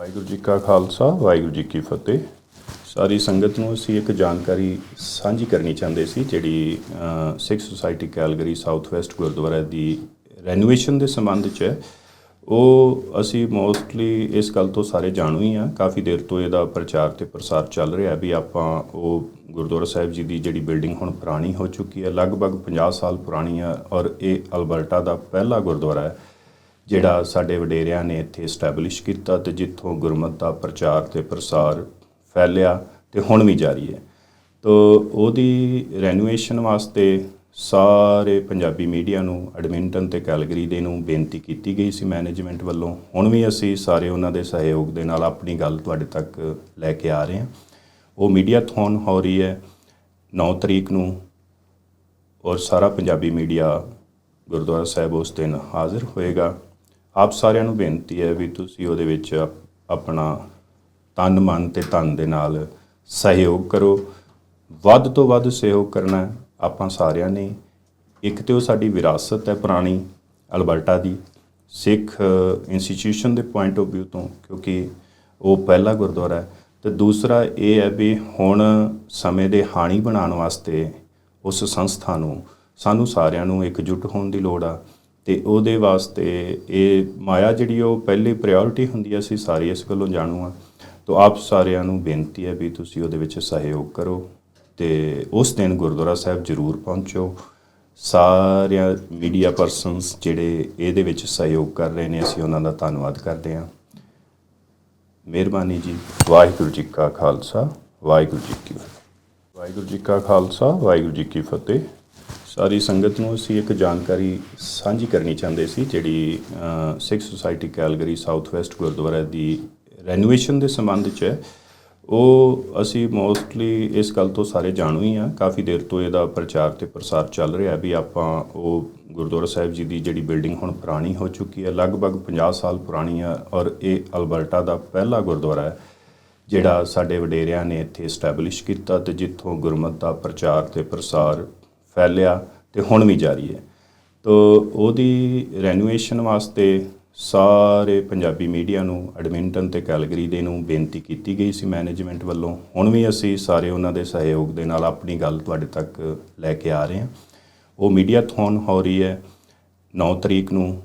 ਵਾਹਿਗੁਰੂ ਜੀ ਕਾ ਖਾਲਸਾ, ਵਾਹਿਗੁਰੂ ਜੀ ਕੀ ਫਤਿਹ। ਸਾਰੀ ਸੰਗਤ ਨੂੰ ਅਸੀਂ ਇੱਕ ਜਾਣਕਾਰੀ ਸਾਂਝੀ ਕਰਨੀ ਚਾਹੁੰਦੇ ਸੀ, ਜਿਹੜੀ Sikh society Calgary south west Gurdwara ਦੀ ਰੈਨੋਵੇਸ਼ਨ ਦੇ ਸੰਬੰਧ 'ਚ ਹੈ। ਉਹ ਅਸੀਂ ਮੋਸਟਲੀ ਇਸ ਗੱਲ ਤੋਂ ਸਾਰੇ ਜਾਣੂ ਹੀ ਆ ਕਾਫੀ ਦੇਰ ਤੋਂ ਇਹਦਾ ਪ੍ਰਚਾਰ ਤੇ ਪ੍ਰਸਾਰ ਚੱਲ ਰਿਹਾ ਵੀ ਆਪਾਂ ਉਹ ਗੁਰਦੁਆਰਾ ਸਾਹਿਬ ਜੀ ਦੀ ਜਿਹੜੀ ਬਿਲਡਿੰਗ ਹੁਣ ਪੁਰਾਣੀ ਹੋ ਚੁੱਕੀ ਹੈ, ਲਗਭਗ 50 ਸਾਲ ਪੁਰਾਣੀ ਹੈ ਔਰ ਇਹ ਅਲਬਰਟਾ ਦਾ ਪਹਿਲਾ ਗੁਰਦੁਆਰਾ ਹੈ। ਜਿਹੜਾ ਸਾਡੇ ਵਡੇਰਿਆਂ ਨੇ ਇੱਥੇ ਸਟੈਬਲਿਸ਼ ਕੀਤਾ ਤੇ ਜਿੱਥੋਂ ਗੁਰਮਤ ਦਾ ਪ੍ਰਚਾਰ ਤੇ ਪ੍ਰਸਾਰ ਫੈਲਿਆ ਤੇ ਹੁਣ ਵੀ ਜਾਰੀ ਹੈ। ਤੋ ਉਹਦੀ ਰੈਨੋਵੇਸ਼ਨ ਵਾਸਤੇ ਸਾਰੇ ਪੰਜਾਬੀ ਮੀਡੀਆ ਨੂੰ ਐਡਮਿੰਟਨ ਤੇ ਕੈਲਗਰੀ ਦੇ ਨੂੰ ਬੇਨਤੀ ਕੀਤੀ ਗਈ ਸੀ ਮੈਨੇਜਮੈਂਟ ਵੱਲੋਂ। ਹੁਣ ਵੀ ਅਸੀਂ ਸਾਰੇ ਉਹਨਾਂ ਦੇ ਸਹਿਯੋਗ ਦੇ ਨਾਲ ਆਪਣੀ ਗੱਲ ਤੁਹਾਡੇ ਤੱਕ ਲੈ ਕੇ ਆ ਰਹੇ ਹਾਂ। ਉਹ ਮੀਡੀਆ ਥੋਨ ਹੋ ਰਹੀ ਹੈ 9 ਤਰੀਕ ਨੂੰ ਔਰ ਸਾਰਾ ਪੰਜਾਬੀ ਮੀਡੀਆ ਗੁਰਦੁਆਰਾ ਸਾਹਿਬ ਉਸ ਦਿਨ ਹਾਜ਼ਰ ਹੋਏਗਾ। ਆਪ ਸਾਰਿਆਂ ਨੂੰ ਬੇਨਤੀ ਹੈ ਵੀ ਤੁਸੀਂ ਉਹਦੇ ਵਿੱਚ ਆਪਣਾ ਤਨ, ਮਨ ਤੇ ਧਨ ਦੇ ਨਾਲ ਸਹਿਯੋਗ ਕਰੋ। ਵੱਧ ਤੋਂ ਵੱਧ ਸਹਿਯੋਗ ਕਰਨਾ ਆਪਾਂ ਸਾਰਿਆਂ ਨੇ। ਇੱਕ ਤੇ ਉਹ ਸਾਡੀ ਵਿਰਾਸਤ ਹੈ ਪੁਰਾਣੀ, ਅਲਬਰਟਾ ਦੀ। ਸਿੱਖ ਇੰਸਟੀਚਿਊਸ਼ਨ ਦੇ ਪੁਆਇੰਟ ਆਫ View ਤੋਂ, ਕਿਉਂਕਿ ਉਹ ਪਹਿਲਾ ਗੁਰਦੁਆਰਾ ਹੈ। ਤੇ ਦੂਸਰਾ ਇਹ ਹੈ ਵੀ ਹੁਣ ਸਮੇਂ ਦੇ ਹਾਣੀ ਬਣਾਉਣ ਵਾਸਤੇ ਉਸ ਸੰਸਥਾ ਨੂੰ, ਸਾਨੂੰ ਸਾਰਿਆਂ ਨੂੰ ਇਕਜੁੱਟ ਹੋਣ ਦੀ ਲੋੜ ਆ। ਤੇ ਉਹਦੇ ਵਾਸਤੇ ਇਹ ਮਾਇਆ ਜਿਹੜੀ ਉਹ ਪਹਿਲੀ ਪ੍ਰਾਇੋਰਟੀ ਹੁੰਦੀ ਹੈ ਅਸੀਂ ਸਾਰੇ ਇਸ ਗੱਲੋਂ ਜਾਣੂ ਆ। ਤੋ ਆਪ ਸਾਰਿਆਂ ਨੂੰ ਬੇਨਤੀ ਹੈ ਵੀ ਤੁਸੀਂ ਉਹਦੇ ਵਿੱਚ ਸਹਿਯੋਗ ਕਰੋ ਤੇ ਉਸ ਦਿਨ ਗੁਰਦੁਆਰਾ ਸਾਹਿਬ ਜ਼ਰੂਰ ਪਹੁੰਚੋ। ਸਾਰਿਆਂ ਮੀਡੀਆ ਪਰਸਨਸ ਜਿਹੜੇ ਇਹਦੇ ਵਿੱਚ ਸਹਿਯੋਗ ਕਰ ਰਹੇ ਨੇ, ਅਸੀਂ ਉਹਨਾਂ ਦਾ ਧੰਨਵਾਦ ਕਰਦੇ ਹਾਂ ਮਿਹਰਬਾਨੀ ਜੀ। ਵਾਹਿਗੁਰੂ ਜੀ ਕਾ ਖਾਲਸਾ, ਵਾਹਿਗੁਰੂ ਜੀ ਕੀ ਫਤਿਹ। ਵਾਹਿਗੁਰੂ ਜੀ ਕਾ ਖਾਲਸਾ, ਵਾਹਿਗੁਰੂ ਜੀ ਕੀ ਫਤਿਹ। ਸਾਰੀ ਸੰਗਤ ਨੂੰ ਅਸੀਂ ਇੱਕ ਜਾਣਕਾਰੀ ਸਾਂਝੀ ਕਰਨੀ ਚਾਹੁੰਦੇ ਸੀ, ਜਿਹੜੀ Sikh society Calgary south west Gurdwara ਦੀ ਰੈਨੋਵੇਸ਼ਨ ਦੇ ਸੰਬੰਧ 'ਚ ਹੈ। ਉਹ ਅਸੀਂ ਮੋਸਟਲੀ ਇਸ ਗੱਲ ਤੋਂ ਸਾਰੇ ਜਾਣੂ ਹੀ ਆ ਕਾਫੀ ਦੇਰ ਤੋਂ ਇਹਦਾ ਪ੍ਰਚਾਰ ਤੇ ਪ੍ਰਸਾਰ ਚੱਲ ਰਿਹਾ ਵੀ ਆਪਾਂ ਉਹ ਗੁਰਦੁਆਰਾ ਸਾਹਿਬ ਜੀ ਦੀ ਜਿਹੜੀ ਬਿਲਡਿੰਗ ਹੁਣ ਪੁਰਾਣੀ ਹੋ ਚੁੱਕੀ ਹੈ, ਲਗਭਗ 50 ਸਾਲ ਪੁਰਾਣੀ ਆ ਔਰ ਇਹ ਅਲਬਰਟਾ ਦਾ ਪਹਿਲਾ ਗੁਰਦੁਆਰਾ ਹੈ, ਜਿਹੜਾ ਸਾਡੇ ਵਡੇਰਿਆਂ ਨੇ ਇੱਥੇ ਸਟੈਬਲਿਸ਼ ਕੀਤਾ ਤੇ ਜਿੱਥੋਂ ਗੁਰਮਤ ਦਾ ਪ੍ਰਚਾਰ ਤੇ ਪ੍ਰਸਾਰ ਫੈਲਿਆ ਤੇ ਹੁਣ ਵੀ ਜਾਰੀ ਹੈ। ਤੋ ਉਹਦੀ ਰੈਨੋਵੇਸ਼ਨ ਵਾਸਤੇ ਸਾਰੇ ਪੰਜਾਬੀ ਮੀਡੀਆ ਨੂੰ ਐਡਮਿੰਟਨ ਤੇ ਕੈਲਗਰੀ ਦੇ ਨੂੰ ਬੇਨਤੀ ਕੀਤੀ ਗਈ ਸੀ ਮੈਨੇਜਮੈਂਟ ਵੱਲੋਂ। ਹੁਣ ਵੀ ਅਸੀਂ ਸਾਰੇ ਉਹਨਾਂ ਦੇ ਸਹਿਯੋਗ ਦੇ ਨਾਲ ਆਪਣੀ ਗੱਲ ਤੁਹਾਡੇ ਤੱਕ ਲੈ ਕੇ ਆ ਰਹੇ ਹਾਂ। ਉਹ ਮੀਡੀਆ ਥੋਨ ਹੋ ਰਹੀ ਹੈ 9 ਤਰੀਕ ਨੂੰ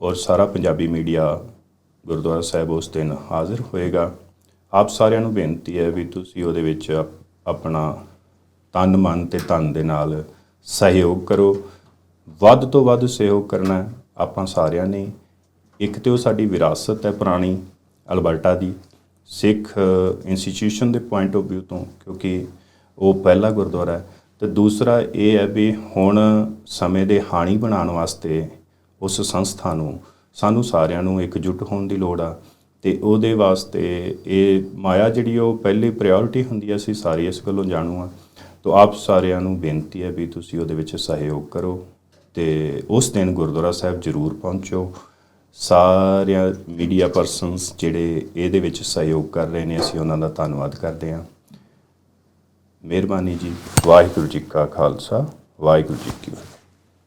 ਔਰ ਸਾਰਾ ਪੰਜਾਬੀ ਮੀਡੀਆ ਗੁਰਦੁਆਰਾ ਸਾਹਿਬ ਉਸ ਦਿਨ ਹਾਜ਼ਰ ਹੋਏਗਾ। ਆਪ ਸਾਰਿਆਂ ਨੂੰ ਬੇਨਤੀ ਹੈ ਵੀ ਤੁਸੀਂ ਉਹਦੇ ਵਿੱਚ ਆਪਣਾ ਤਨ ਮਨ ਤੇ ਧਨ ਦੇ ਨਾਲ ਸਹਿਯੋਗ ਕਰੋ। ਵੱਧ ਤੋਂ ਵੱਧ ਸਹਿਯੋਗ ਕਰਨਾ ਆਪਾਂ ਸਾਰਿਆਂ ਨੇ। ਇੱਕ ਤੇ ਉਹ ਸਾਡੀ ਵਿਰਾਸਤ ਹੈ ਪੁਰਾਣੀ ਅਲਬਰਟਾ ਦੀ, ਸਿੱਖ ਇੰਸਟੀਟਿਊਸ਼ਨ ਦੇ ਪੁਆਇੰਟ ਆਫ View ਤੋਂ, ਕਿਉਂਕਿ ਉਹ ਪਹਿਲਾ ਗੁਰਦੁਆਰਾ ਹੈ। ਤੇ ਦੂਸਰਾ ਇਹ ਹੈ ਵੀ ਹੁਣ ਸਮੇਂ ਦੇ ਹਾਣੀ ਬਣਾਉਣ ਵਾਸਤੇ ਉਸ ਸੰਸਥਾ ਨੂੰ, ਸਾਨੂੰ ਸਾਰਿਆਂ ਨੂੰ ਇਕਜੁੱਟ ਹੋਣ ਦੀ ਲੋੜ ਆ। ਤੇ ਉਹਦੇ ਵਾਸਤੇ ਇਹ ਮਾਇਆ ਜਿਹੜੀ ਉਹ ਪਹਿਲੀ ਪ੍ਰਾਇੋਰਟੀ ਹੁੰਦੀ ਹੈ ਅਸੀਂ ਸਾਰੇ ਇਸ ਗੱਲੋਂ ਜਾਣੂ ਆ। ਤੋ ਆਪ ਸਾਰਿਆਂ ਨੂੰ ਬੇਨਤੀ ਹੈ ਵੀ ਤੁਸੀਂ ਉਹਦੇ ਵਿੱਚ ਸਹਿਯੋਗ ਕਰੋ ਤੇ ਉਸ ਦਿਨ ਗੁਰਦੁਆਰਾ ਸਾਹਿਬ ਜ਼ਰੂਰ ਪਹੁੰਚੋ। ਸਾਰਿਆਂ ਮੀਡੀਆ ਪਰਸਨਸ ਜਿਹੜੇ ਇਹਦੇ ਵਿੱਚ ਸਹਿਯੋਗ ਕਰ ਰਹੇ ਨੇ, ਅਸੀਂ ਉਹਨਾਂ ਦਾ ਧੰਨਵਾਦ ਕਰਦੇ ਹਾਂ। ਮਿਹਰਬਾਨੀ ਜੀ, ਵਾਹਿਗੁਰੂ ਜੀ ਕਾ ਖਾਲਸਾ, ਵਾਹਿਗੁਰੂ ਜੀ ਕੀ ਫਤਿਹ।